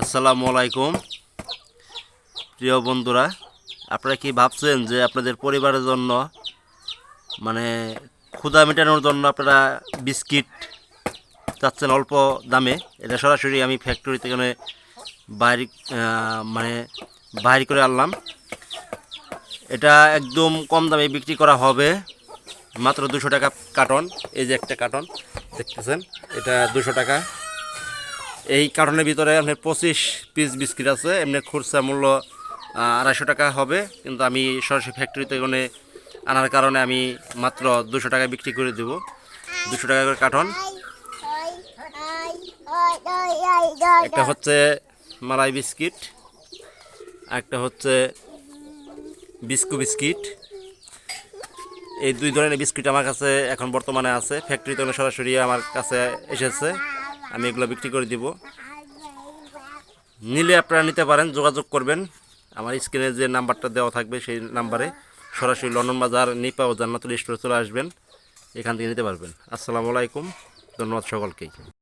আসসালামু আলাইকুম। প্রিয় বন্ধুরা, আপনারা কি ভাবছেন যে আপনাদের পরিবারের জন্য মানে ক্ষুদা মেটানোর জন্য আপনারা বিস্কিট চাচ্ছেন অল্প দামে? এটা সরাসরি আমি ফ্যাক্টরি থেকে বাইরে মানে বাইর করে আনলাম। এটা একদম কম দামে বিক্রি করা হবে, মাত্র দুশো টাকা কার্টন এই যে একটা কার্টন দেখতেছেন? এটা দুশো টাকা। এই কার্টনের ভিতরে আপনার পঁচিশ পিস বিস্কিট আছে, এমনি খুচরা মূল্য আড়াইশো টাকা হবে। কিন্তু আমি সরাসরি ফ্যাক্টরিতে ওখানে আনার কারণে আমি মাত্র দুশো টাকায় বিক্রি করে দেবো। দুশো টাকা করে কার্টন। একটা হচ্ছে মালাই বিস্কিট, একটা হচ্ছে বিস্কু বিস্কিট। এই দুই ধরনের বিস্কিট আমার কাছে এখন বর্তমানে আছে। ফ্যাক্টরিতে সরাসরি আমার কাছে এসেছে। আমি এগুলো বিক্রি করে দিব। নিলে আপনারা নিতে পারেন, যোগাযোগ করবেন। আমার স্ক্রিনে যে নাম্বারটা দেওয়া থাকবে সেই নাম্বারে সরাসরি লন্ডন বাজার, নিপা ও জান্নাতুল স্টোরে চলে আসবেন। এখান থেকে নিতে পারবেন। আসসালামু আলাইকুম, ধন্যবাদ সকলকেই।